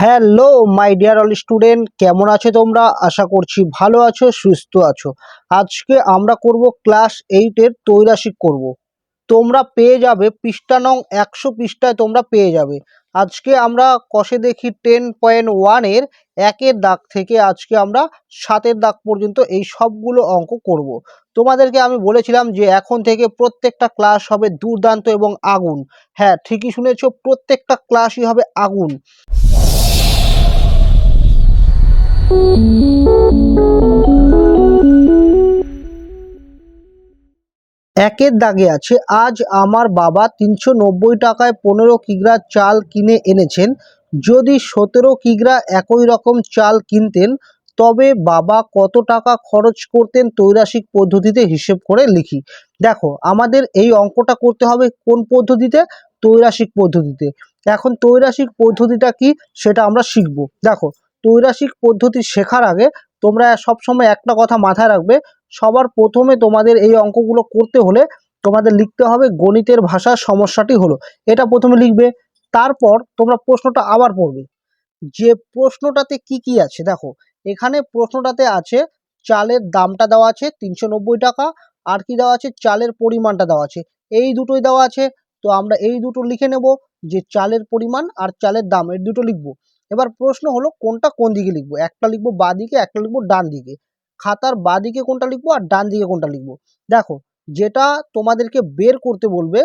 Hello, my dear all student, কেমন আছো তোমরা? আশা করছি ভালো আছো, সুস্থ আছো। আজকে আমরা করব ক্লাস এইটের তৈরাশিক করব। তোমরা পেয়ে যাবে, পৃষ্ঠা নং একশো পৃষ্ঠায় তোমরা পেয়ে যাবে। আজকে আমরা কষে দেখি টেন পয়েন্ট ওয়ানের একের দাগ থেকে আজকে আমরা সাতের দাগ পর্যন্ত এই সবগুলো অঙ্ক করব। তোমাদেরকে আমি বলেছিলাম যে এখন থেকে প্রত্যেকটা ক্লাস হবে দুর্দান্ত এবং আগুন। হ্যাঁ ঠিকই শুনেছো, প্রত্যেকটা ক্লাসই হবে আগুন। একের দাগে আছে, আজ আমার বাবা তিনশো নব্বই টাকায় পনেরো কিগ্রা চাল কিনে এনেছেন। যদি সতেরো কিগ্রা একই রকম চাল কিনতেন, তবে বাবা কত টাকা খরচ করতেন তৈরাসিক পদ্ধতিতে হিসেব করে লিখি। দেখো, আমাদের এই অঙ্কটা করতে হবে কোন পদ্ধতিতে? তৈরাসিক পদ্ধতিতে। এখন তৈরাসিক পদ্ধতিটা কি? সেটা আমরা শিখব। দেখো তৈরাসিক পদ্ধতি শেখার আগে তোমরা সবসময় একটা কথা মাথায় রাখবে। সবার প্রথমে তোমাদের এই অঙ্কগুলো করতে হলে তোমাদের লিখতে হবে গণিতের ভাষার সমস্যাটি হলো। এটা প্রথমে লিখবে, তারপর তোমরা প্রশ্নটা আবার পড়বে। যে প্রশ্নটাতে কি কি আছে দেখো, এখানে প্রশ্নটাতে আছে চালের দামটা দেওয়া আছে তিনশো নব্বই টাকা, আর কি দেওয়া আছে চালের পরিমাণটা দেওয়া আছে। এই দুটোই দেওয়া আছে, তো আমরা এই দুটো লিখে নেব যে চালের পরিমাণ আর চালের দাম, এই দুটো লিখব। এবার প্রশ্ন হলো, কোনটা কোন দিকে লিখব? একটা লিখব বা দিকে, একটা লিখব ডান দিকে। খাতার বা দিকে কোনটা লিখব আর ডান দিকে কোনটা লিখব? দেখো, যেটা তোমাদেরকে বের করতে বলবে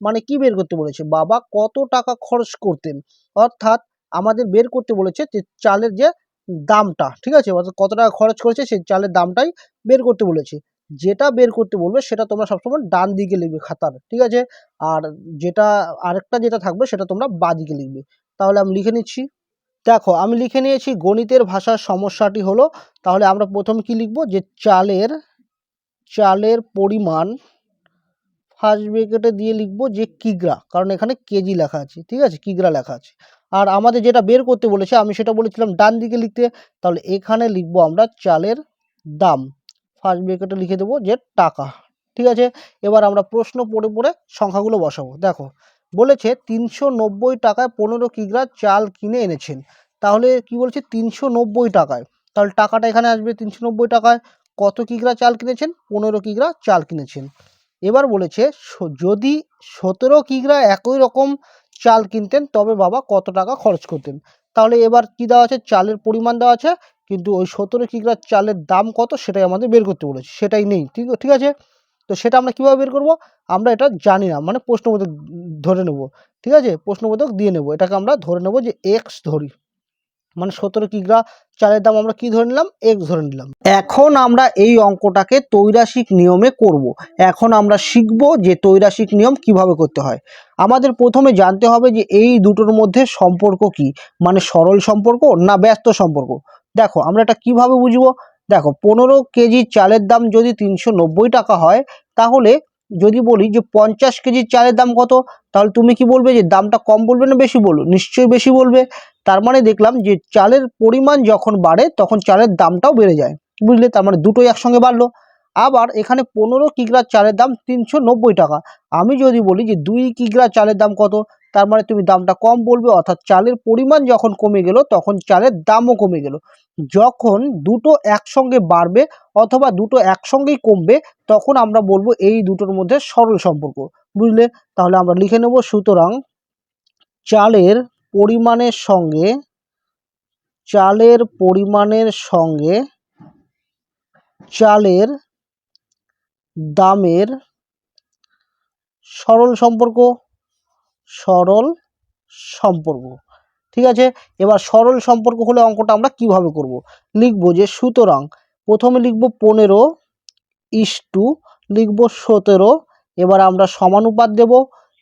মানে কি বের করতে বলেছে? বাবা কত টাকা খরচ করতেন। অর্থাৎ আমাদের বের করতে বলেছে যে চালের যে দামটা, ঠিক আছে? অর্থাৎ কত টাকা খরচ করেছে সেই চালের দামটাই বের করতে বলেছে। যেটা বের করতে বলবে সেটা তোমরা সবসময় ডান দিকে লিখবে খাতার, ঠিক আছে? আর যেটা আরেকটা যেটা থাকবে সেটা তোমরা বা দিকে লিখবে। তাহলে আমি লিখে নিচ্ছি। দেখো, আমি লিখে নিয়েছি গণিতের ভাষার সমস্যাটি হলো, তাহলে আমরা প্রথম কি লিখব? যে চালের চালের পরিমাণ ফার্স্ট ব্রেকেটে দিয়ে লিখব যে কিগ্রা, কারণ এখানে কেজি লেখা আছে, ঠিক আছে? কিগ্রা লেখা আছে। আর আমাদের যেটা বের করতে বলেছে, আমি সেটা বলেছিলাম ডান দিকে লিখতে, তাহলে এখানে লিখব আমরা চালের দাম। ফার্স্ট ব্রেকেটে লিখে দেবো যে টাকা, ঠিক আছে? এবার আমরা প্রশ্ন পড়ে পড়ে সংখ্যাগুলো বসাবো। দেখো বলেছে তিনশো নব্বই টাকায় পনেরো কিগ্রা চাল কিনে এনেছেন। তাহলে কি বলছে? তিনশো নব্বই টাকায়। তাহলে টাকাটা এখানে আসবে তিনশো নব্বই টাকায়। কত কিগ্রা চাল কিনেছেন? পনেরো কিগ্রা চাল কিনেছেন। এবার বলেছে যদি সতেরো কিগ্রা একই রকম চাল কিনতেন, তবে বাবা কত টাকা খরচ করতেন? তাহলে এবার কি দেওয়া আছে? চালের পরিমাণ দেওয়া আছে। কিন্তু ওই সতেরো কিগ্রা চালের দাম কত? সেটাই আমাদের বের করতে বলেছে। সেটাই নেই। ঠিক ঠিক আছে? তো সেটা আমরা কীভাবে বের করব? আমরা এটা জানি না মানে প্রশ্নবোধক ধরে নেব, ঠিক আছে? প্রশ্নবোধক দিয়ে নেব, এটাকে আমরা ধরে নেব যে এক্স ধরি। মানে সতেরো কিগ্রা চালের দাম আমরা কি ধরে নিলাম? এক্স ধরে নিলাম। এখন আমরা এই অঙ্কটাকে তৈরাসিক নিয়মে করব। এখন আমরা শিখব যে তৈরাসিক নিয়ম কীভাবে করতে হয়। আমাদের প্রথমে জানতে হবে যে এই দুটোর মধ্যে সম্পর্ক কি? মানে সরল সম্পর্ক না ব্যস্ত সম্পর্ক? দেখো, আমরা এটা কীভাবে বুঝব? দেখো, পনেরো কেজি চালের দাম যদি তিনশো নব্বই টাকা হয়, তাহলে যদি বলি যে পঞ্চাশ কেজি চালের দাম কত, তাহলে তুমি কি বলবে যে দামটা কম বলবে না বেশি বলবে? নিশ্চয়ই বেশি বলবে। তার মানে দেখলাম যে চালের পরিমাণ যখন বাড়ে, তখন চালের দামটাও বেড়ে যায়। বুঝলে? তার মানে দুটোই একসঙ্গে বাড়লো। আবার এখানে পনেরো কিগ্রা চালের দাম তিনশো নব্বই টাকা। আমি যদি বলি যে দুই কিগ্রা চালের দাম কত তার মানে তুমি দামটা কম বলবে, অর্থাৎ চালের পরিমাণ যখন কমে গেল, তখন চালের দামও কমে গেল। যখন দুটো একসঙ্গে বাড়বে অথবা দুটো একসঙ্গেই কমবে, তখন আমরা বলব এই দুটোর মধ্যে সরল সম্পর্ক। বুঝলে? তাহলে আমরা লিখে নেব, সুতরাং চালের পরিমাণের সঙ্গে, চালের পরিমাণের সঙ্গে চালের দামের সরল সম্পর্ক। সরল সম্পর্ক। ঠিক আছে? এবার সরল সম্পর্ক হলে অঙ্কটা আমরা কীভাবে করব? লিখব যে সুতরাং প্রথমে লিখব পনেরো ইস টু লিখব সতেরো, এবার আমরা সমানুপাত দেব,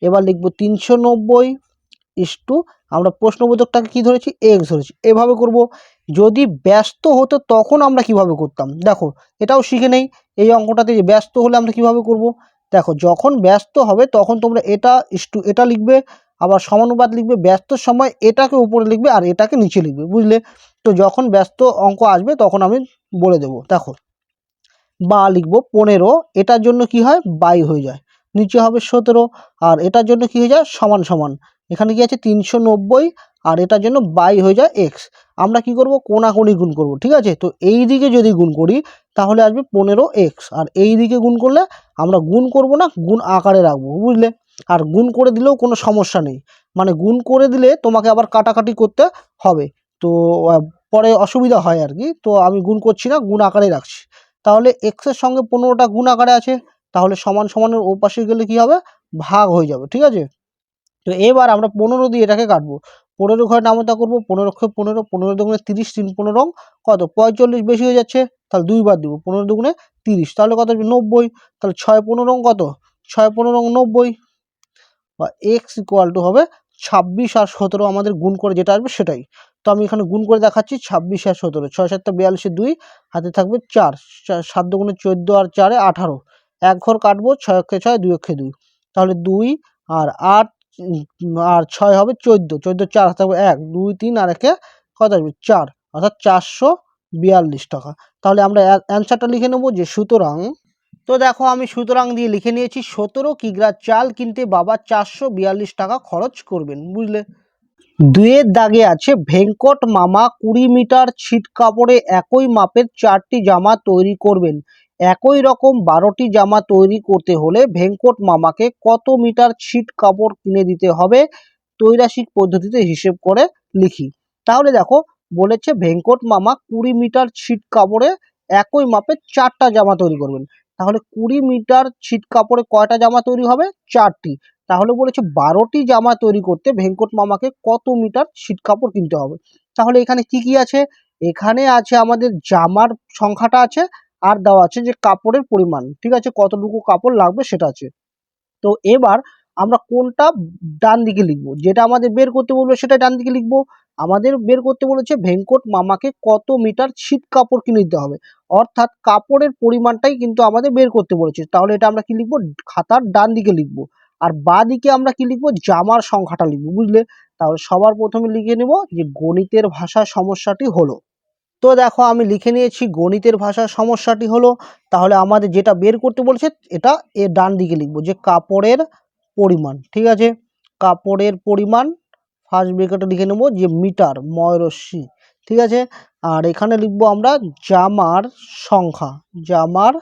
এবার লিখব তিনশো নব্বই ইস টু আমরা প্রশ্নবোধকটাকে কি ধরেছি? এক্স ধরেছি। এভাবে করব। যদি ব্যস্ত হতো তখন আমরা কীভাবে করতাম? দেখো, এটাও শিখে নেই। এই অঙ্কটাতে যে ব্যস্ত হলে আমরা কীভাবে করব? দেখো, যখন ব্যস্ত হবে তখন তোমরা এটা ইস এটা লিখবে, আবার সমানুপাত লিখবে ব্যস্ত সময় এটাকে উপরে লিখবে আর এটাকে নিচে লিখবে, বুঝলে? তো যখন ব্যস্ত অঙ্ক আসবে তখন আমি বলে দেবো, দেখো, বা লিখব পনেরো, এটার জন্য কি হয়? বাই হয়ে যায়, নিচে হবে সতেরো, আর এটার জন্য কি হয়ে যায়? সমান সমান, এখানে কি আছে? তিনশো নব্বই, আর এটার জন্য বাই হয়ে যায় এক্স আমরা কি করব? কোনাকুনি গুণ করব, ঠিক আছে? তো এই দিকে যদি গুণ করি, তাহলে আসবে পনেরো এক্স আর এই দিকে গুণ করলে আমরা গুণ করব না, গুণ আকারে রাখব, বুঝলে? আর গুণ করে দিলেও কোনো সমস্যা নেই। মানে গুণ করে দিলে তোমাকে আবার কাটাকাটি করতে হবে। তো পরে অসুবিধা হয় আর কি। তো আমি গুণ করছি না, গুণ আকারে রাখছি। তাহলে এক্সের সঙ্গে পনেরোটা গুণ আকারে আছে। তাহলে সমান সমানের ও পাশে গেলে কি হবে? ভাগ হয়ে যাবে, ঠিক আছে? তো এবার আমরা পনেরো দিয়ে এটাকে কাটবো। পনেরো ঘরে নামতা করব, পনেরো ক্ষে পনেরো পনেরো দুগুণে তিরিশ, তিন পনেরো কত? পঁয়তাল্লিশ বেশি হয়ে যাচ্ছে, তাহলে দুইবার দিব, পনেরো দুগুণে তিরিশ, তাহলে কত নব্বই, তাহলে ছয় পনেরো কত? ছয় পনেরো নব্বই, বা এক্স ইকুয়াল টু হবে ছাব্বিশ আর সতেরো আমাদের গুণ করে যেটা আসবে সেটাই। তো আমি এখানে গুণ করে দেখাচ্ছি, ছাব্বিশ আর সতেরো, ছয় সাতটা বিয়াল্লিশে দুই, হাতে থাকবে চার, সাত দুগুণে চোদ্দ আর চারে আঠারো। এক ঘর কাটবো, ছয় অক্ষে ছয়, দুই অক্ষে দুই। তাহলে দুই আর আট আর ছয় হবে চোদ্দ চোদ্দ চার থাকবে এক, দুই, তিন আর একে কত আসবে? চার, অর্থাৎ চারশো বিয়াল্লিশ টাকা। তাহলে আমরা অ্যান্সারটা লিখে নেব যে সুতরাং, তো দেখো আমি সুতরাং দিয়ে লিখে নিয়েছি, সতেরো কিগ্রা চাল কিনতে বাবা চারশো বিয়াল্লিশ টাকা খরচ করবেন, বুঝলে? দুয়ের দাগে আছে ভেঙ্কট মামা কুড়ি মিটার ছিট কাপড়ে একই মাপের চারটি জামা তৈরি করবেন। একই রকম বারোটি জামা তৈরি করতে হলে ভেঙ্কট মামাকে কত মিটার ছিট কাপড় কিনে দিতে হবে তৈরাসিক পদ্ধতিতে হিসেব করে লিখি। তাহলে দেখো, বলেছে ভেঙ্কট মামা কুড়ি মিটার ছিট কাপড়ে একই মাপে চারটা জামা তৈরি করবেন। তাহলে কুড়ি মিটার ছিট কাপড়ে কয়টা জামা তৈরি হবে? চারটি। তাহলে বলেছে বারোটি জামা তৈরি করতে ভেঙ্কট মামাকে কত মিটার ছিট কাপড় কিনতে হবে? তাহলে এখানে কি কি আছে? এখানে আছে আমাদের জামার সংখ্যাটা আছে আর দেওয়া আছে যে কাপড়ের পরিমাণ, ঠিক আছে? কতটুকু কাপড় লাগবে সেটা আছে। তো এবার আমরা কোনটা ডান দিকে লিখব? যেটা আমাদের বের করতে বলবে সেটা ডান দিকে লিখব। আমাদের বের করতে বলেছে ভেঙ্কট মামাকে কত মিটার ছিট কাপড় কিনে দিতে হবে। অর্থাৎ কাপড়ের পরিমাণটাই কিন্তু আমাদের বের করতে বলেছে। তাহলে এটা আমরা কি লিখব? খাতার ডান দিকে লিখব। আর বা দিকে আমরা কি লিখব? জামার সংখ্যাটা লিখব, বুঝলে? তাহলে সবার প্রথমে লিখে নেব যে গণিতের ভাষার সমস্যাটি হলো। তো দেখো আমি লিখে নিয়েছি গণিতের ভাষার সমস্যাটি হলো, তাহলে আমাদের যেটা বের করতে বলেছে এটা এর ডান দিকে লিখব যে কাপড়ের পরিমাণ, ঠিক আছে? কাপড়ের পরিমাণ ফার্স্ট ব্রেকেটে লিখে নেব যে মিটার ময়রশ্মি ঠিক আছে? আর এখানে লিখব আমরা জামার সংখ্যা জামার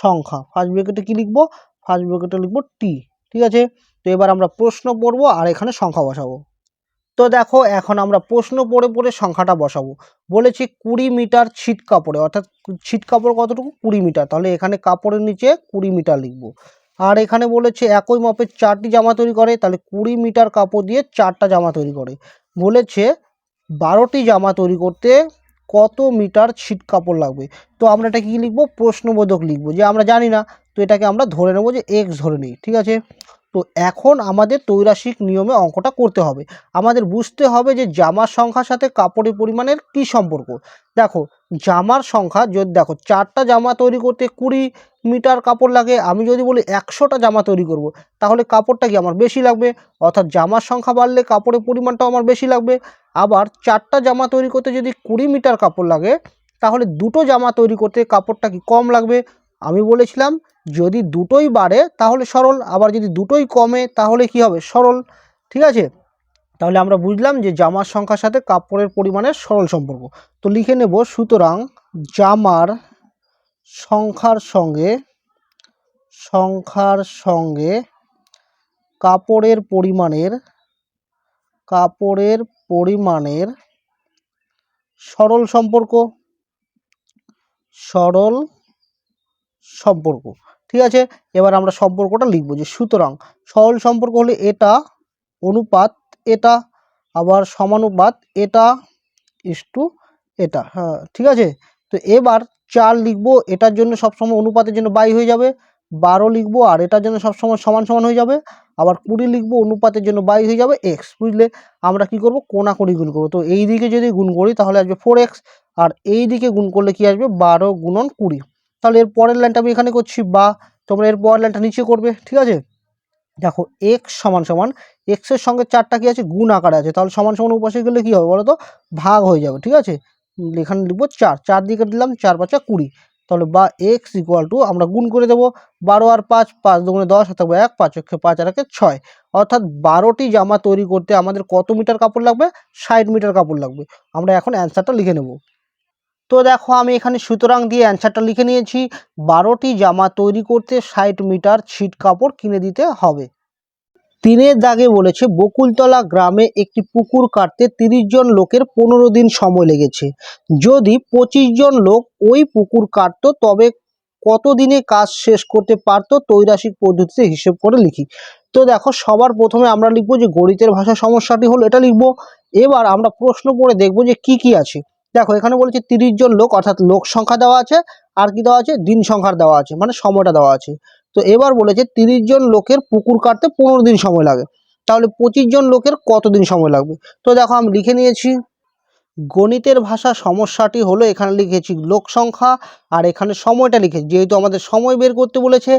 সংখ্যা ফার্স্ট ব্রেকেটে কি লিখব? ফার্স্ট ব্রেকেটে লিখব টি ঠিক আছে? তো এবার আমরা প্রশ্ন পড়ব আর এখানে সংখ্যা বসাবো। তো দেখো, এখন আমরা প্রশ্ন পড়ে পড়ে সংখ্যাটা বসাবো। বলেছি কুড়ি মিটার ছিট কাপড়ে, অর্থাৎ ছিট কাপড় কতটুকু? কুড়ি মিটার। তাহলে এখানে কাপড়ের নিচে কুড়ি মিটার লিখব। আর এখানে বলেছে একই মাপের চারটি জামা তৈরি করে, তাহলে কুড়ি মিটার কাপড় দিয়ে চারটা জামা তৈরি করে। বলেছে বারোটি জামা তৈরি করতে কত মিটার ছিট কাপড় লাগবে? তো আমরা এটা কি লিখব? প্রশ্নবোধক লিখব। যে আমরা জানি না, তো এটাকে আমরা ধরে নেব যে এক্স ধরে নিই, ঠিক আছে? তো এখন আমাদের তৈরাসিক নিয়মে অঙ্কটা করতে হবে। আমাদের বুঝতে হবে যে জামার সংখ্যার সাথে কাপড়ের পরিমাণের কি সম্পর্ক। দেখো, জামার সংখ্যা যদি দেখো, চারটা জামা তৈরি করতে কুড়ি মিটার কাপড় লাগে। আমি যদি বলি একশোটা জামা তৈরি করব, তাহলে কাপড়টা কি আমার বেশি লাগবে? অর্থাৎ জামার সংখ্যা বাড়লে কাপড়ের পরিমাণটাও আমার বেশি লাগবে। আবার চারটা জামা তৈরি করতে যদি কুড়ি মিটার কাপড় লাগে, তাহলে দুটো জামা তৈরি করতে কাপড়টা কি কম লাগবে? আমি বলেছিলাম যদি দুটোই বাড়ে, তাহলে সরল, আবার যদি দুটোই কমে, তাহলে কি হবে? সরল, ঠিক আছে? তাহলে আমরা বুঝলাম যে জামার সংখ্যার সাথে কাপড়ের পরিমাণের সরল সম্পর্ক। তো লিখে নেব, সুতরাং জামার সংখ্যার সঙ্গে সংখ্যার সঙ্গে কাপড়ের পরিমাণের কাপড়ের পরিমাণের সরল সম্পর্ক। সরল সম্পর্ক। ঠিক আছে? এবার আমরা সম্পর্কটা লিখব যে সুতরাং সরল সম্পর্ক হলে এটা অনুপাত এটা, আবার সমানুপাত এটা ইস টু এটা। হ্যাঁ ঠিক আছে? তো এবার চার লিখব, এটার জন্য সবসময় অনুপাতের জন্য বাই হয়ে যাবে। বারো লিখব, আর এটার জন্য সবসময় সমান সমান হয়ে যাবে। আবার কুড়ি লিখব, অনুপাতের জন্য বাই হয়ে যাবে এক্স বুঝলে? আমরা কি করব? কোনাকুনি গুণ করব। তো এই দিকে যদি গুণ করি, তাহলে আসবে ফোর এক্স আর এই দিকে গুণ করলে কি আসবে? বারো গুণন কুড়ি। তাহলে এর পরের লাইনটা আমি এখানে করছি, বা তোমরা এর পরের লাইনটা নিচে করবে, ঠিক আছে? দেখো এক্স সমান সমান এক্সের সঙ্গে চারটা কি আছে? গুণ আকারে আছে। তাহলে সমান সমান উপাশে গেলে কি হবে বলো তো ভাগ হয়ে যাবে, ঠিক আছে? এখানে লিখব চার চার দিকে দিলাম, চার পাঁচা কুড়ি। তাহলে বা এক্স ইকুয়াল টু আমরা গুণ করে দেবো, বারো আর পাঁচ পাঁচ দুগুণে দশ থাকবে এক, পাঁচ অক্ষে পাঁচ আর একে ছয়। অর্থাৎ বারোটি জামা তৈরি করতে আমাদের কত মিটার কাপড় লাগবে? ষাট মিটার কাপড় লাগবে। আমরা এখন অ্যান্সারটা লিখে নেব। তো দেখো আমি এখানে সুতরাং দিয়ে অ্যান্সারটা লিখে নিয়েছি, বারোটি জামা তৈরি করতে ষাট মিটার ছিট কাপড় কিনে দিতে হবে। তিনের দাগে বলেছে, বকুলতলা গ্রামে একটি পুকুর কাটতে তিরিশ জন লোকের পনেরো দিন সময় লেগেছে। যদি পঁচিশ জন লোক ওই পুকুর কাটতো, তবে কত দিনে কাজ শেষ করতে পারতো তৈরাসিক পদ্ধতিতে হিসেব করে লিখি। তো দেখো, সবার প্রথমে আমরা লিখব যে গণিতের ভাষা সমস্যাটি হলো, এটা লিখব। এবার আমরা প্রশ্ন পড়ে দেখব যে কি কি আছে। দেখো, এখানে বলেছে তিরিশ জন লোক, অর্থাৎ লোক সংখ্যা দেওয়া আছে, আর কি দেওয়া আছে? দিন সংখ্যার দেওয়া আছে মানে সময়টা দেওয়া আছে। তো এবার বলেছে তিরিশ জন লোকের পুকুর কাটতে পনেরো দিন সময় লাগে। তাহলে পঁচিশ জন লোকের কতদিন সময় লাগবে? তো দেখো, আমি লিখে নিয়েছি। গণিতের ভাষা সমস্যাটি হলো এখানে লিখেছি লোক সংখ্যা আর এখানে সময়টা লিখেছি। যেহেতু আমাদের সময় বের করতে বলেছে,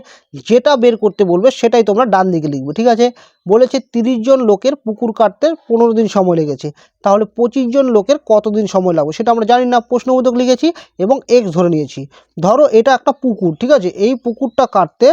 যেটা বের করতে বলবে সেটাই তোমরা ডান দিকে লিখবে, ঠিক আছে? বলেছে তিরিশ জন লোকের পুকুর কাটতে পনেরো দিন সময় লেগেছে। তাহলে পঁচিশ জন লোকের কতদিন সময় লাগবে সেটা আমরা জানি না, প্রশ্নবোধক লিখেছি এবং এক্স ধরে নিয়েছি। ধরো এটা একটা পুকুর, ঠিক আছে? এই পুকুরটা কাটতে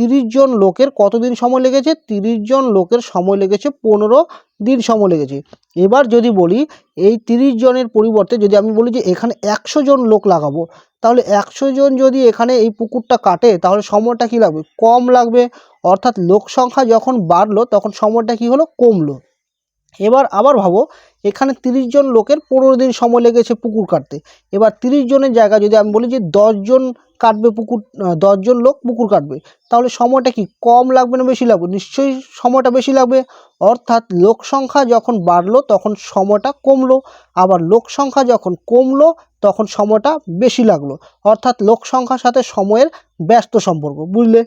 তিরিশ জন লোকের কতদিন সময় লেগেছে? তিরিশ জন লোকের সময় লেগেছে, পনেরো দিন সময় লেগেছে। এবার যদি বলি, এই তিরিশ জনের পরিবর্তে যদি আমি বলি যে এখানে একশো জন লোক লাগাবো, তাহলে একশো জন যদি এখানে এই পুকুরটা কাটে, তাহলে সময়টা কি লাগবে? কম লাগবে। অর্থাৎ লোক সংখ্যা যখন বাড়লো, তখন সময়টা কি হলো? কমলো। এবার আবার ভাবো, এখানে তিরিশ জন লোকের পনেরো দিন সময় লেগেছে পুকুর কাটতে। এবার তিরিশ জনের জায়গায় যদি আমি বলি যে জন কাটবে পুকুর দশজন লোক পুকুর কাটবে। তাহলে সময়টা কি? কম লাগবে না বেশি লাগবে? নিশ্চয়ই সময়টা বেশি লাগবে। অর্থাৎ লোক সংখ্যা যখন বাড়লো, তখন সময়টা কমলো। আবার লোক সংখ্যা যখন কমলো, তখন সময়টা বেশি লাগল। অর্থাৎ লোক সংখ্যার সাথে সময়ের ব্যস্ত সম্পর্ক, বুঝলে?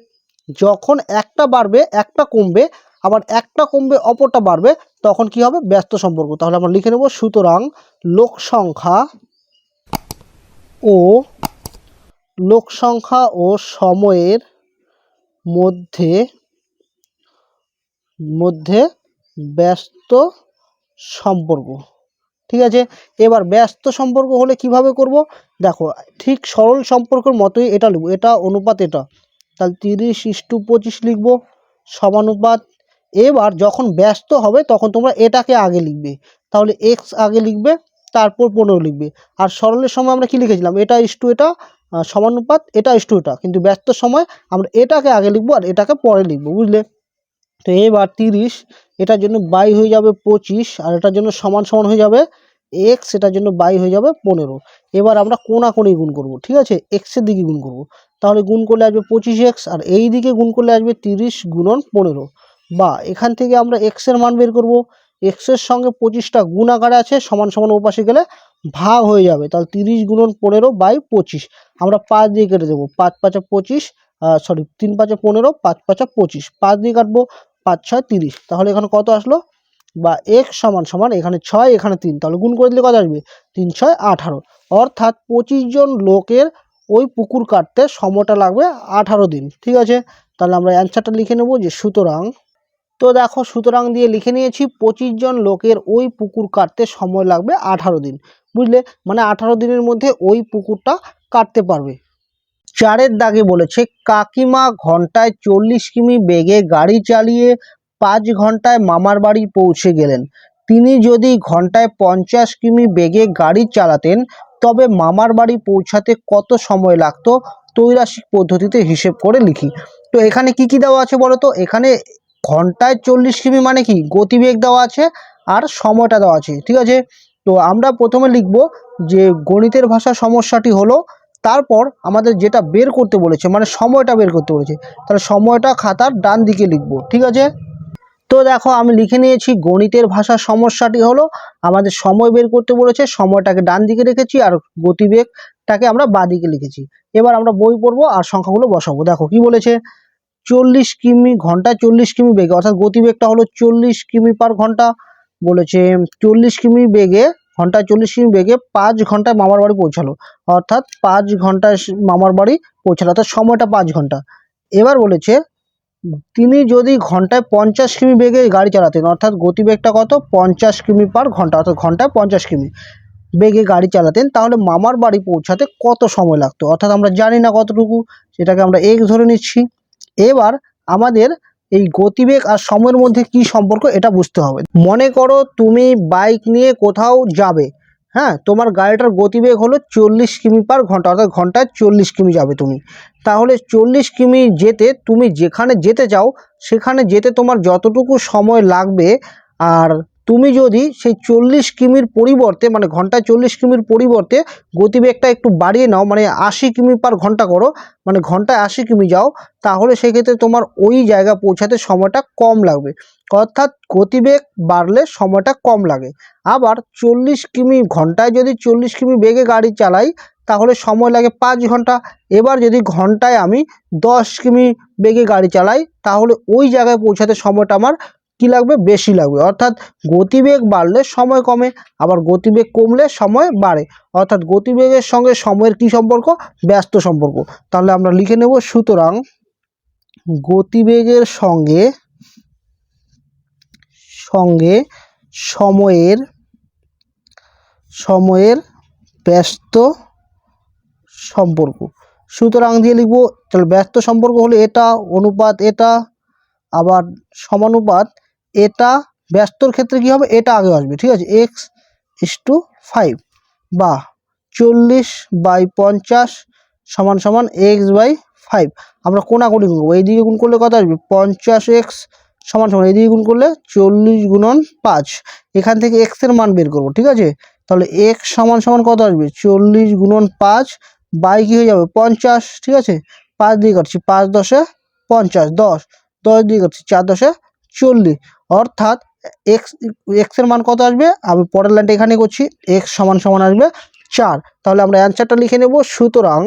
যখন একটা বাড়বে, একটা কমবে, আবার একটা কমবে, অপরটা বাড়বে, তখন কি হবে? ব্যস্ত সম্পর্ক। তাহলে আমরা লিখে নেব, সুতরাং লোক সংখ্যা ও লোক সংখ্যা ও সময়ের মধ্যে মধ্যে ব্যস্ত সম্পর্ক। ঠিক আছে? এবার ব্যস্ত সম্পর্ক হলে কীভাবে করব? দেখো, ঠিক সরল সম্পর্কের মতোই এটা লিখব। এটা অনুপাত এটা। তাহলে তিরিশ ইস্টু পঁচিশ লিখব, সমানুপাত। এবার যখন ব্যস্ত হবে, তখন তোমরা এটাকে আগে লিখবে। তাহলে এক্স আগে লিখবে, তারপর পনেরো লিখবে। আর সরলের সময় আমরা কি লিখেছিলাম? এটা ইস্টু এটা সমানুপাত, এটা ইস্টু এটা। কিন্তু ব্যস্ত সময়, আমরা এটাকে আগে লিখব আর এটাকে পরে লিখব, বুঝলে? তো এবার তিরিশ, এটার জন্য বাই হয়ে যাবে পঁচিশ, আর এটার জন্য সমান সমান হয়ে যাবে এক্স এটার জন্য বাই হয়ে যাবে পনেরো। এবার আমরা কোনাকুনি গুণ করব, ঠিক আছে? এক্সের দিকে গুণ করব। তাহলে গুণ করলে আসবে পঁচিশ এক্স আর এই দিকে গুণ করলে আসবে তিরিশ গুণন পনেরো। বা এখান থেকে আমরা এক্সের মান বের করব। এক্সের সঙ্গে পঁচিশটা গুণ আকারে আছে, সমান সমান ওপাশে গেলে ভাগ হয়ে যাবে, তাহলে তিরিশ গুণন পনেরো বাই পঁচিশ। আমরা পাঁচ দিয়ে কেটে দেবো, পাঁচ পাঁচা পঁচিশ সরি তিন পাঁচা পনেরো, পাঁচ পাঁচা পঁচিশ। পাঁচ দিয়ে কাটবো, পাঁচ ছয় তিরিশ। তাহলে এখানে কত আসলো? বা এক সমান সমান এখানে ছয়, এখানে তিন। তাহলে গুণ করে দিলে কত আসবে? তিন ছয় আঠারো। অর্থাৎ পঁচিশ জন লোকের ওই পুকুর কাটতে সময়টা লাগবে আঠারো দিন, ঠিক আছে? তাহলে আমরা অ্যান্সারটা লিখে নেব যে সুতরাং, তো দেখো সুতরাং দিয়ে লিখে নিয়েছি, পঁচিশ জন লোকের ওই পুকুর কাটতে সময় লাগবে আঠারো দিন। বুঝলে? মানে আঠারো দিনের মধ্যে ওই পুকুরটা কাটতে পারবে। চারের দাগে বলেছে, কাকিমা ঘন্টায় চল্লিশ কিমি বেগে গাড়ি চালিয়ে পাঁচ ঘন্টায় মামার বাড়ি পৌঁছে গেলেন। তিনি যদি ঘন্টায় পঞ্চাশ কিমি বেগে গাড়ি চালাতেন, তবে মামার বাড়ি পৌঁছাতে কত সময় লাগতো? তৈরাসিক পদ্ধতিতে হিসেব করে লিখি। তো এখানে কি কি দেওয়া আছে বলো তো এখানে ঘন্টায় চল্লিশ কিমি মানে কি? গতিবেগ দেওয়া আছে আর সময়টা দেওয়া আছে। ঠিক আছে? তো আমরা প্রথমে লিখব যে গণিতের ভাষা সমস্যাটি হলো, তারপর আমাদের যেটা বের করতে বলেছে মানে সময়টা বের করতে বলেছে, তাহলে সময়টা খাতার ডান দিকে লিখব, ঠিক আছে? তো দেখো, আমি লিখে নিয়েছি গণিতের ভাষার সমস্যাটি হলো, আমাদের সময় বের করতে বলেছে, সময়টাকে ডান দিকে রেখেছি আর গতিবেগটাকে আমরা বাঁ দিকে লিখেছি। এবার আমরা বই পড়ব আর সংখ্যাগুলো বসাবো। দেখো, কি বলেছে? চল্লিশ কিমি ঘণ্টা চল্লিশ কিমি বেগে, অর্থাৎ গতিবেগটা হলো চল্লিশ কিমি পার ঘণ্টা। বলেছে, চল্লিশ কিমি বেগে ঘন্টায় চল্লিশ কিমি বেগে পাঁচ ঘন্টায় মামার বাড়ি পৌঁছালো। অর্থাৎ পাঁচ ঘন্টায় মামার বাড়ি পৌঁছালো, অর্থাৎ সময়টা পাঁচ ঘণ্টা। এবার বলেছে, তিনি যদি ঘন্টায় পঞ্চাশ কিমি বেগে গাড়ি চালাতেন, অর্থাৎ গতিবেগটা কত? পঞ্চাশ কিমি পার ঘণ্টা, অর্থাৎ ঘন্টায় পঞ্চাশ কিমি বেগে গাড়ি চালাতেন, তাহলে মামার বাড়ি পৌঁছাতে কত সময় লাগতো? অর্থাৎ আমরা জানি না কতটুকু, সেটাকে আমরা এক্স ধরে নিচ্ছি। এবার আমাদের এই গতিবেগ আর সময়ের মধ্যে কি সম্পর্ক এটা বুঝতে হবে। মনে করো তুমি বাইক নিয়ে কোথাও যাবে হ্যাঁ? তোমার গাড়িটার গতিবেগ হলো চল্লিশ কিমি পার ঘণ্টা, অর্থাৎ ঘন্টায় চল্লিশ কিমি যাবে তুমি। তাহলে চল্লিশ কিমি যেতে তুমি যেখানে যেতে চাও, সেখানে যেতে তোমার যতটুকু সময় লাগবে আর তুমি যদি সেই চল্লিশ কিমির পরিবর্তে মানে ঘন্টায় চল্লিশ কিমির পরিবর্তে গতিবেগটা একটু বাড়িয়ে নাও মানে আশি কিমি পার ঘণ্টা করো মানে ঘন্টায় আশি কিমি যাও, তাহলে সেক্ষেত্রে তোমার ওই জায়গা পৌঁছাতে সময়টা কম লাগবে। অর্থাৎ গতিবেগ বাড়লে সময়টা কম লাগে। আবার চল্লিশ কিমি, ঘন্টায় যদি চল্লিশ কিমি বেগে গাড়ি চালাই, তাহলে সময় লাগে পাঁচ ঘণ্টা। এবার যদি ঘন্টায় আমি দশ কিমি বেগে গাড়ি চালাই, তাহলে ওই জায়গায় পৌঁছাতে সময়টা আমার কী লাগবে? বেশি লাগবে। অর্থাৎ গতিবেগ বাড়লে সময় কমে, আবার গতিবেগ কমলে সময় বাড়ে। অর্থাৎ গতিবেগের সঙ্গে সময়ের কী সম্পর্ক? ব্যস্ত সম্পর্ক। তাহলে আমরা লিখে নেব, সুতরাং গতিবেগের সঙ্গে সঙ্গে সময়ের সময়ের ব্যস্ত সম্পর্ক। সুতরাং দিয়ে লিখব, তাহলে ব্যস্ত সম্পর্ক হলো এটা, অনুপাত এটা, আবার সমানুপাত এটা ব্যস্তর ক্ষেত্রে কি হবে? এটা আগে আসবে, ঠিক আছে? এক্স ইস টু ফাইভ বা চল্লিশ বাই পঞ্চাশ সমান সমান এক্স বাই ফাইভ আমরা কোনাকুনি গুণ করব এইদিকে গুণ করলে কত আসবে? পঞ্চাশ এক্স সমান সমান এইদিকে গুণ করলে চল্লিশ গুণন পাঁচ। এখান থেকে এক্সের মান বের করব, ঠিক আছে? তাহলে এক্স সমান সমান কত আসবে? চল্লিশ গুণন পাঁচ বাই কী হয়ে যাবে? পঞ্চাশ, ঠিক আছে? পাঁচ দিয়ে কাটছি, পাঁচ দশে পঞ্চাশ, দশ। দশ দিয়ে কাটছি, চার দশে চল্লিশ। অর্থাৎ এক্স এক্সের মান কত আসবে? আমি পরের লাইনটা এখানে করছি। এক্স সমান সমান আসবে চার। তাহলে আমরা অ্যান্সারটা লিখে নেব সুতরাং।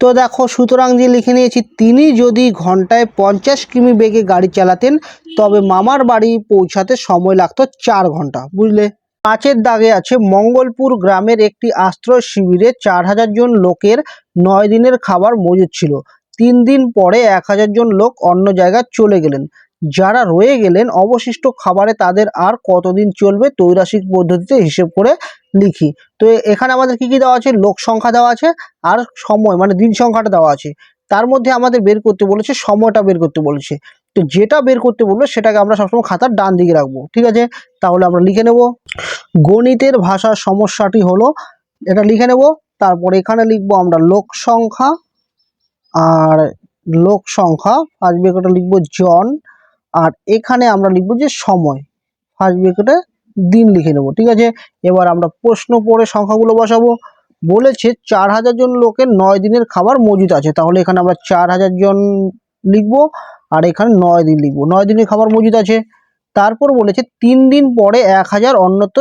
তো দেখো, সুতরাং যে লিখে নিয়েছি, তিনি যদি ঘন্টায় পঞ্চাশ কিমি বেগে গাড়ি চালাতেন, তবে মামার বাড়ি পৌঁছাতে সময় লাগতো চার ঘণ্টা। বুঝলে? পাঁচের দাগে আছে মঙ্গলপুর গ্রামের একটি আশ্রয় শিবিরে চার হাজার জন লোকের নয় দিনের খাবার মজুদ ছিল। তিন দিন পরে এক হাজার জন লোক অন্য জায়গায় চলে গেলেন। যারা রয়ে গেলেন, অবশিষ্ট খাবারে তাদের আর কতদিন চলবে তৈরাসিক পদ্ধতিতে হিসেব করে লিখি। তো এখানে আমাদের কি কি দেওয়া আছে? লোক সংখ্যা দেওয়া আছে আর সময় মানে দিন সংখ্যাটা দেওয়া আছে। তার মধ্যে আমাদের বের করতে বলেছে, সময়টা বের করতে বলেছে। তো যেটা বের করতে বলবে সেটাকে আমরা সবসময় খাতার ডান দিকে রাখব, ঠিক আছে? তাহলে আমরা লিখে নেব, গণিতের ভাষার সমস্যাটি হলো, এটা লিখে নেব, তারপর এখানে লিখব আমরা লোক সংখ্যা, আর লোক সংখ্যা ফার্স্ট ব্রেকেটে লিখব জন আর এখানে আমরা লিখব যে সময়। ফার্স্ট ব্রেকেটে দিন লিখে নেব, ঠিক আছে? এবার আমরা প্রশ্ন পড়ে সংখ্যাগুলো বসাবো। বলেছে চার হাজার জন লোকের নয় দিনের খাবার মজুদ আছে। তাহলে এখানে আমরা চার হাজার জন লিখব আর এখানে নয় দিন লিখব। নয় দিনের খাবার মজুদ আছে। তারপর বলেছে তিন দিন পরে এক হাজার অন্যত্র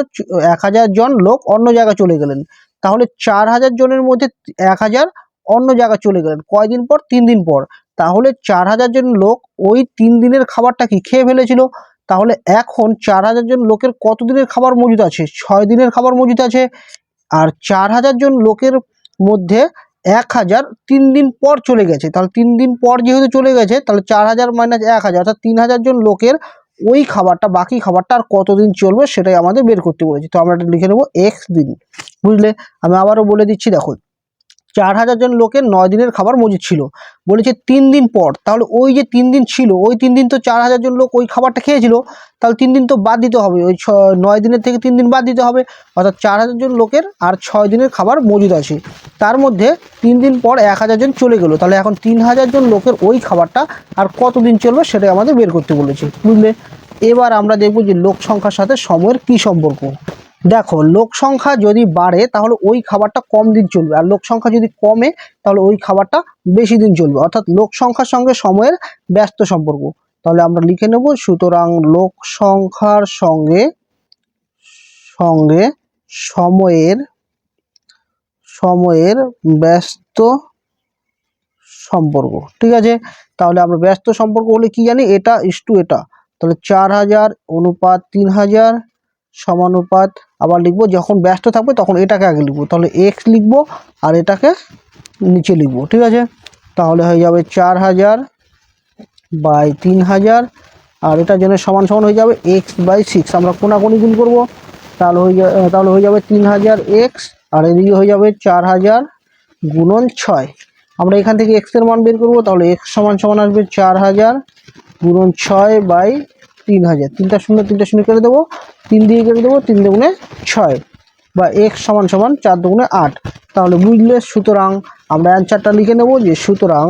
এক হাজার জন লোক অন্য জায়গায় চলে গেলেন। তাহলে চার হাজার জনের মধ্যে এক হাজার অন্য জায়গায় চলে গেলেন। কয়দিন পর? তিন দিন পর। তাহলে চার হাজার জন লোক ওই তিন দিনের খাবারটা কি খেয়ে ফেলেছিল? তাহলে এখন চার হাজার জন লোকের কত দিনের খাবার মজুদ আছে? ছয় দিনের খাবার মজুদ আছে। আর চার হাজার জন লোকের মধ্যে এক হাজার তিন দিন পর চলে গেছে। তাহলে তিন দিন পর যেহেতু চলে গেছে, তাহলে চার হাজার মাইনাস এক হাজার, অর্থাৎ তিন হাজার জন লোকের ওই খাবারটা, বাকি খাবারটা আর কতদিন চলবে সেটাই আমাদের বের করতে বলেছি। তো আমরা এটা লিখে নেব এক্স দিন। বুঝলে? আমি আবারও বলে দিচ্ছি, দেখো। চার হাজার জন লোকের নয় দিনের খাবার মজুদ ছিল। বলেছে তিন দিন পর। তাহলে ওই যে তিন দিন ছিল, ওই তিন দিন তো চার হাজার জন লোক ওই খাবারটা খেয়েছিল, তাহলে তিন দিন তো বাদ দিতে হবে। ওই ছ, নয় দিনের থেকে তিন দিন বাদ দিতে হবে। অর্থাৎ চার হাজার জন লোকের আর ছয় দিনের খাবার মজুদ আছে। তার মধ্যে তিন দিন পর এক হাজার জন চলে গেলো। তাহলে এখন তিন হাজার জন লোকের ওই খাবারটা আর কতদিন চলবে সেটাই আমাদের বের করতে বলেছে। বুঝলে? এবার আমরা দেখব যে লোক সংখ্যার সাথে সময়ের কী সম্পর্ক। দেখো, লোক সংখ্যা যদি বাড়ে, তাহলে ওই খাবারটা কম দিন চলবে। আর লোক সংখ্যা যদি কমে, তাহলে ওই খাবারটা বেশি দিন চলবে। অর্থাৎ লোক সংখ্যার সঙ্গে সময়ের ব্যস্ত সম্পর্ক। তাহলে আমরা লিখে নেব, সুতরাং লোক সংখ্যার সঙ্গে সঙ্গে সময়ের সময়ের ব্যস্ত সম্পর্ক। ঠিক আছে? তাহলে আমরা ব্যস্ত সম্পর্ক হলে কি জানি? এটা ইস এটা। তাহলে চার হাজার অনুপাত তিন হাজার সমানুপাত আবার লিখব, যখন ব্যস্ত থাকবে তখন এটাকে আগে লিখব। তাহলে এক্স লিখব আর এটাকে নিচে লিখব, ঠিক আছে? তাহলে হয়ে যাবে চার হাজার বাই তিন হাজার আর এটা জন্য সমান সমান হয়ে যাবে এক্স বাই সিক্স আমরা কোনাকুনি গুণ করব, তাহলে হয়ে যাবে তাহলে হয়ে যাবে তিন হাজার এক্স আর এদিকে হয়ে যাবে চার হাজার গুণন ছয়। আমরা এখান থেকে এক্সের মান বের করব, তাহলে এক্স সমান সমান আসবে চার হাজার গুণন ছয় বাই তিন হাজার। তিনটা শূন্য তিনটা শূন্য কেটে দেবো। তিন দিয়ে কেটে দেবো, তিন দুগুণে ছয়। বা এক্স সমান সমান চার দুগুণে আট। তাহলে বুঝলে সুতরাং আমরা অ্যান্সারটা লিখে নেব যে সুতরাং,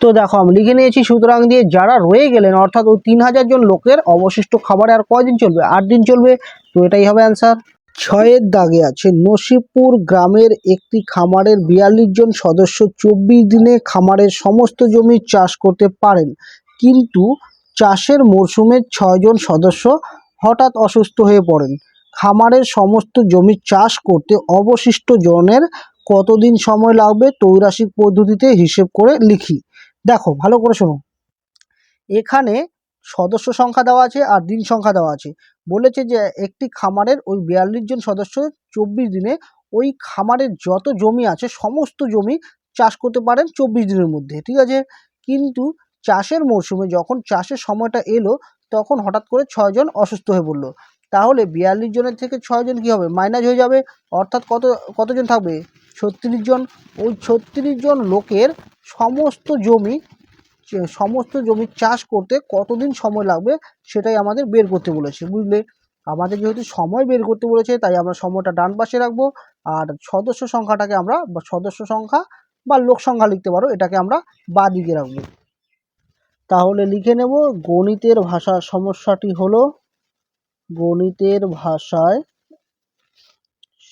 তো দেখো আমি লিখে নিয়েছি সুতরাং দিয়ে যারা রয়ে গেলেন, অর্থাৎ ওই তিন হাজার জন লোকের অবশিষ্ট খাবারে আর কয়দিন চলবে? আট দিন চলবে। তো এটাই হবে অ্যান্সার। ছয়ের দাগে আছে নসিবপুর গ্রামের একটি খামারের বিয়াল্লিশ জন সদস্য চব্বিশ দিনে খামারের সমস্ত জমি চাষ করতে পারেন। কিন্তু চাষের মরশুমে ছয়জন সদস্য হঠাৎ অসুস্থ হয়ে পড়েন। খামারের সমস্ত জমি চাষ করতে অবশিষ্ট জনের কতদিন সময় লাগবে তৈরাসিক পদ্ধতিতে হিসেব করে লিখি। দেখো, ভালো করে শোনো। এখানে সদস্য সংখ্যা দেওয়া আছে আর দিন সংখ্যা দেওয়া আছে। বলেছে যে একটি খামারের ওই বিয়াল্লিশ জন সদস্য চব্বিশ দিনে ওই খামারের যত জমি আছে, সমস্ত জমি চাষ করতে পারেন চব্বিশ দিনের মধ্যে। ঠিক আছে? কিন্তু চাষের মরশুমে যখন চাষের সময়টা এলো, তখন হঠাৎ করে ছয়জন অসুস্থ হয়ে পড়ল। তাহলে বিয়াল্লিশ জনের থেকে ছয়জন কী হবে? মাইনাস হয়ে যাবে। অর্থাৎ কত, কতজন থাকবে? ছত্রিশ জন। ওই ছত্রিশ জন লোকের সমস্ত জমি সমস্ত জমি চাষ করতে কতদিন সময় লাগবে, সেটাই আমাদের বের করতে বলেছে, বুঝলে? আমাদের যেহেতু সময় বের করতে বলেছে, তাই আমরা সময়টা ডান পাশে রাখব। আর সদস্য সংখ্যাটাকে আমরা সদস্য সংখ্যা বা লোক সংখ্যা লিখতে পারো, এটাকে আমরা বা দিকে রাখব। তাহলে লিখে নেব গণিতের ভাষার সমস্যাটি হলো গণিতের ভাষায়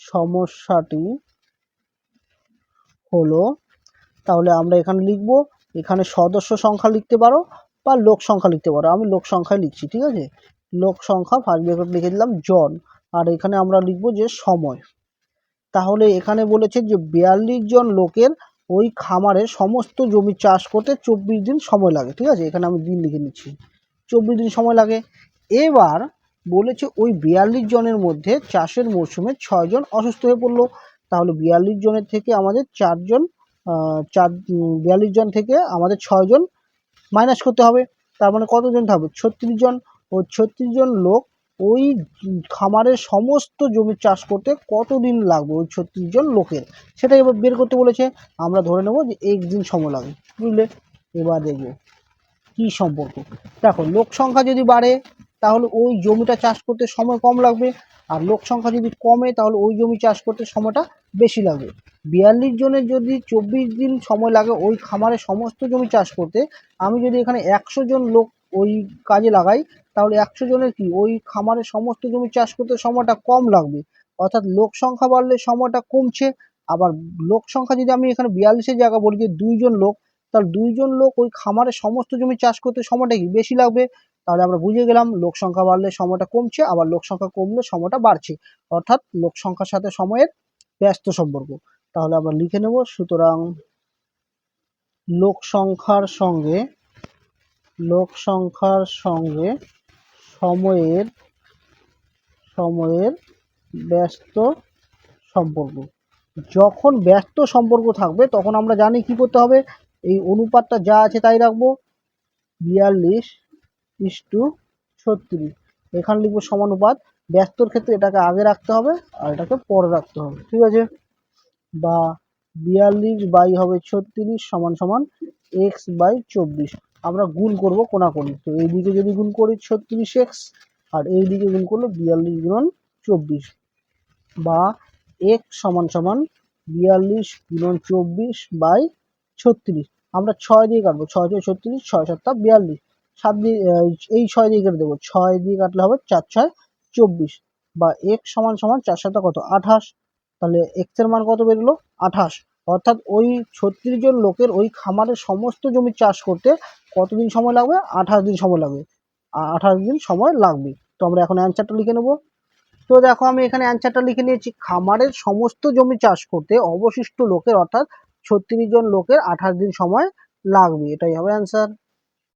সমস্যাটি হলো, তাহলে আমরা এখানে লিখব, এখানে সদস্য সংখ্যা লিখতে পারো বা লোক সংখ্যা লিখতে পারো। আমি লোক সংখ্যায় লিখছি, ঠিক আছে? লোক সংখ্যা ফার্স্ট ব্র্যাকেট লিখে দিলাম জন। আর এখানে আমরা লিখব যে সময়। তাহলে এখানে বলেছে যে বিয়াল্লিশ জন লোকের ওই খামারে সমস্ত জমি চাষ করতে চব্বিশ দিন সময় লাগে, ঠিক আছে? এখানে আমি দিন লিখে নিচ্ছি। চব্বিশ দিন সময় লাগে। এবার বলেছে ওই বিয়াল্লিশ জনের মধ্যে চাষের মরশুমে ছয়জন অসুস্থ হয়ে পড়ল। তাহলে বিয়াল্লিশ জনের থেকে আমাদের চারজন চার বিয়াল্লিশ জন থেকে আমাদের ছয়জন মাইনাস করতে হবে। তার মানে কতজন থাকবে? ছত্রিশ জন। ও ছত্রিশ জন লোক ওই খামারের সমস্ত জমি চাষ করতে কতদিন লাগবে ওই ছত্রিশ জন লোকের? সেটা এবার বের করতে বলেছে। আমরা ধরে নেব যে একদিন সময় লাগে। বুঝলে? এবার দেখব কি সম্পর্ক। দেখো, লোক সংখ্যা যদি বাড়ে, তাহলে ওই জমিটা চাষ করতে সময় কম লাগবে। আর লোক সংখ্যা যদি কমে, তাহলে ওই জমি চাষ করতে সময়টা বেশি লাগবে। বিয়াল্লিশ জনের যদি চব্বিশ দিন সময় লাগে ওই খামারে সমস্ত জমি চাষ করতে, আমি যদি এখানে একশো জন লোক ওই কাজে লাগাই, তাহলে একশো জনের কি? ওই খামারে সমস্ত জমি চাষ করতে সময়টা কম লাগবে। অর্থাৎ লোক সংখ্যা বাড়লে সময়টা কমছে। আবার লোক সংখ্যা যদি আমি এখানে বিয়াল্লিশের জায়গা বলি যে দুইজন লোক, তাহলে দুইজন লোক ওই খামারে সমস্ত জমি চাষ করতে সময়টা কি বেশি লাগবে? তাহলে আমরা বুঝে গেলাম, লোক সংখ্যা বাড়লে সময়টা কমছে, আবার লোক সংখ্যা কমলে সময়টা বাড়ছে। অর্থাৎ লোক সংখ্যার সাথে সময়ের ব্যস্ত সম্পর্ক। তাহলে আমরা লিখে নেব, সুতরাং লোক সংখ্যার সঙ্গে লোক সংখ্যার সঙ্গে সময়ের সময়ের ব্যস্ত সম্পর্ক। যখন ব্যস্ত সম্পর্ক থাকবে, তখন আমরা জানি কি করতে হবে। এই অনুপাতটা যা আছে তাই রাখব। বিয়াল্লিশ ইস টু ছত্রিশ। এখানে লিখব সমানুপাত। ব্যস্তর ক্ষেত্রে এটাকে আগে রাখতে হবে আর এটাকে পরে রাখতে হবে। ঠিক আছে? বা বিয়াল্লিশ বাই হবে ছত্রিশ সমান সমান এক্স বাই চব্বিশ। আমরা গুণ করব কোনাকুনি। তো এই দিকে যদি গুণ করি ছত্রিশ এক্স, আর এই দিকে গুণ করলে বিয়াল্লিশ গুণন চব্বিশ। বা এক্স সমান সমান বিয়াল্লিশ গুণন চব্বিশ বাই ছত্রিশ। আমরা ছয় দিয়ে কাটবো। ছয় ছয় ছত্রিশ, ছয় সাতটা বিয়াল্লিশ। সাত দিয়ে এই ছয় দিয়ে কেটে দেবো। ছয় দিয়ে কাটলে হবে চার ছয় চব্বিশ। বা এক্স সমান সমান চার সাতটা কত? আঠাশ। তাহলে এক্সের মান কত বেরোলো? আঠাশ। অর্থাৎ ওই ছত্রিশ জন লোকের ওই খামারের সমস্ত জমি চাষ করতে কতদিন সময় লাগবে? আঠাশ দিন সময় লাগবে। আঠাশ দিন সময় লাগবে। তো আমরা এখন অ্যান্সারটা লিখে নেব। তো দেখো, আমি এখানে অ্যান্সারটা লিখে নিয়েছি। খামারের সমস্ত জমি চাষ করতে অবশিষ্ট লোকের অর্থাৎ ছত্রিশ জন লোকের আঠাশ দিন সময় লাগবে। এটাই হবে অ্যান্সার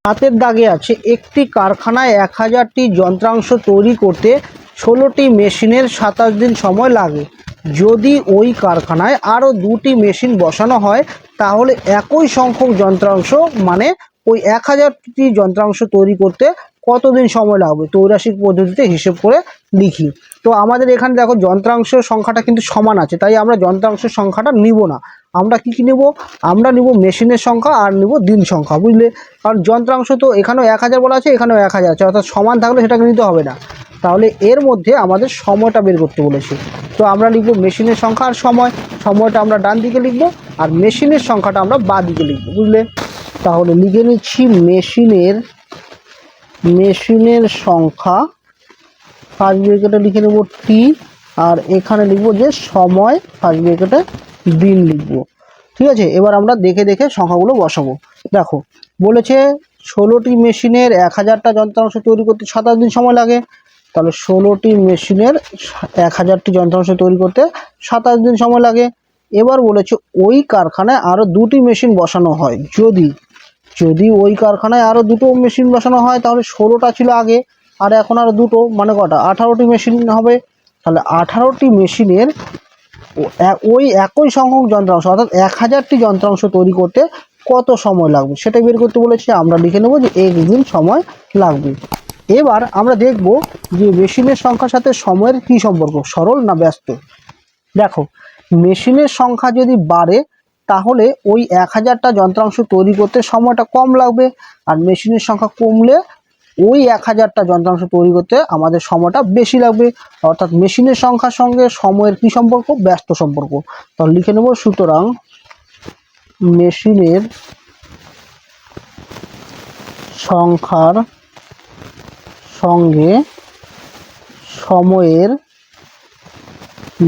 হাতের দাগে আছে একটি কারখানায় এক হাজারটি যন্ত্রাংশ তৈরি করতে ষোলোটি মেশিনের সাতাশ দিন সময় লাগে। যদি ওই কারখানায় আরও দুটি মেশিন বসানো হয়, তাহলে একই সংখ্যক যন্ত্রাংশ মানে ওই এক হাজারটি যন্ত্রাংশ তৈরি করতে কতদিন সময় লাগবে? তৈরাসিক পদ্ধতিতে হিসেব করে লিখি। তো আমাদের এখানে দেখো, যন্ত্রাংশ সংখ্যাটা কিন্তু সমান আছে, তাই আমরা যন্ত্রাংশের সংখ্যাটা নিব না। আমরা কি কি নেব? আমরা নিব মেশিনের সংখ্যা আর নিব দিন সংখ্যা, বুঝলে? কারণ যন্ত্রাংশ তো এখানেও এক হাজার বলা আছে, এখানেও এক হাজার আছে, অর্থাৎ সমান থাকলে সেটাকে নিতে হবে না। তাহলে এর মধ্যে আমাদের সময়টা বের করতে বলেছে। তো আমরা লিখব মেশিনের সংখ্যা আর সময়। সময়টা আমরা ডান দিকে লিখব আর মেশিনের সংখ্যাটা আমরা বাঁ দিকে লিখব, বুঝলে? তাহলে লিখে নিচ্ছি মেশিনের মেশিনের সংখ্যা। ফার্স্ট ব্রেকেটে লিখে নেব টি আর এখানে লিখব যে সময় ফার্স্ট ব্রেকেটে দিন লিখব। ঠিক আছে? এবার আমরা দেখে দেখে সংখ্যাগুলো বসাবো। দেখো, বলেছে ষোলোটি মেশিনের এক হাজারটা যন্ত্রাংশ তৈরি করতে সাতাশ দিন সময় লাগে। তাহলে ষোলোটি মেশিনের এক হাজারটি যন্ত্রাংশ তৈরি করতে সাতাশ দিন সময় লাগে। এবার বলেছে ওই কারখানায় আরও দুটি মেশিন বসানো হয়। যদি যদি ওই কারখানায় আরও দুটো মেশিন বসানো হয়, তাহলে ষোলোটা ছিল আগে, আর এখন আরও দুটো মানে কটা? আঠারোটি মেশিন হবে। তাহলে আঠারোটি মেশিনের ওই একই সংখ্যক যন্ত্রাংশ, অর্থাৎ এক হাজারটি যন্ত্রাংশ তৈরি করতে কত সময় লাগবে? সেটা বের করতে বলেছে, আমরা লিখে নেব যে এক দিন সময় লাগবে। এবার আমরা দেখব যে মেশিনের সংখ্যার সাথে সময়ের কী সম্পর্ক, সরল না ব্যস্ত? দেখো, মেশিনের সংখ্যা যদি বাড়ে, তাহলে ওই এক হাজারটা যন্ত্রাংশ তৈরি করতে সময়টা কম লাগবে, আর মেশিনের সংখ্যা কমলে ওই এক হাজারটা যন্ত্রাংশ তৈরি করতে আমাদের সময়টা বেশি লাগবে। অর্থাৎ মেশিনের সংখ্যার সঙ্গে সময়ের কি সম্পর্ক? ব্যস্ত সম্পর্ক। তাহলে লিখে নেব, সুতরাং মেশিনের সংখ্যার সঙ্গে সময়ের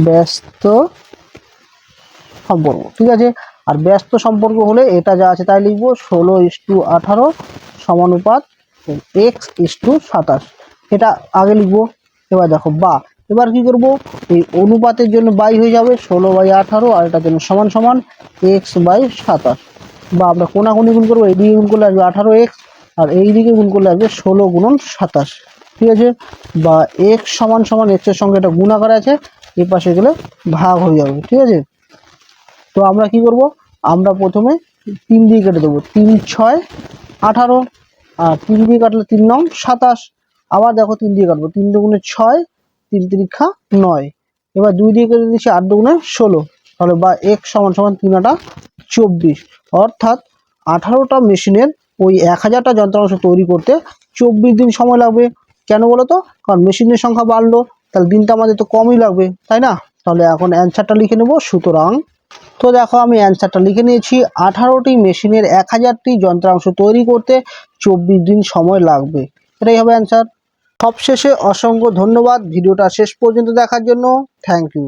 ব্যস্ত সম্পর্ক। ঠিক আছে? আর ব্যস্ত সম্পর্ক হলে এটা যা আছে তাই লিখব, ষোলো ইস টু আঠারো সমানুপাত এক্স ইস টু সাতাশ। এটা আগে লিখব, এবার দেখো, বা। এবার কি করব? এই অনুপাতের জন্য বাই হয়ে যাবে ষোলো বাই আঠারো, আর এটার জন্য সমান সমান এক্স বাই সাতাশ। বা আমরা কোনাকুনি গুণ করব, এইদিকে গুণ করলে আসবে আঠারো এক্স আর এই দিকে গুণ করলে আসবে ষোলো গুণন সাতাশ। ঠিক আছে? বা এক্স সমান সমান এক্সের সঙ্গে এটা গুণাকার আছে, এই পাশে গেলে ভাগ হয়ে যাবে, ঠিক আছে? তো আমরা কি করব? আমরা প্রথমে তিন দিয়ে কেটে দেবো, তিন, ছয়, আঠারো আর তিন দিয়ে কাটলে তিন নং, সাতাশ। আবার দেখো তিন দিয়ে কাটবো, তিন দুগুণে ছয়, তিন তিরিক্ষা নয়। এবার দুই দিয়ে কেটে দিচ্ছি আট দুগুণে ষোলো। তাহলে বা এক সমান সমান তিন আটা চব্বিশ। অর্থাৎ আঠারোটা মেশিনের ওই এক হাজারটা যন্ত্রাংশ তৈরি করতে চব্বিশ দিন সময় লাগবে। কেন বলো তো কারণ মেশিনের সংখ্যা বাড়লো, তাহলে দিনটা আমাদের তো কমই লাগবে, তাই না? তাহলে এখন অ্যান্সারটা লিখে নেব। সুতরাং তো দেখো, আমি অ্যান্সারটা লিখে নিয়েছি। আঠারোটি মেশিনের এক হাজারটি যন্ত্রাংশ তৈরি করতে চব্বিশ দিন সময় লাগবে। এটাই হবে অ্যান্সার সবশেষে অসংখ্য ধন্যবাদ। ভিডিওটা শেষ পর্যন্ত দেখার জন্য থ্যাংক ইউ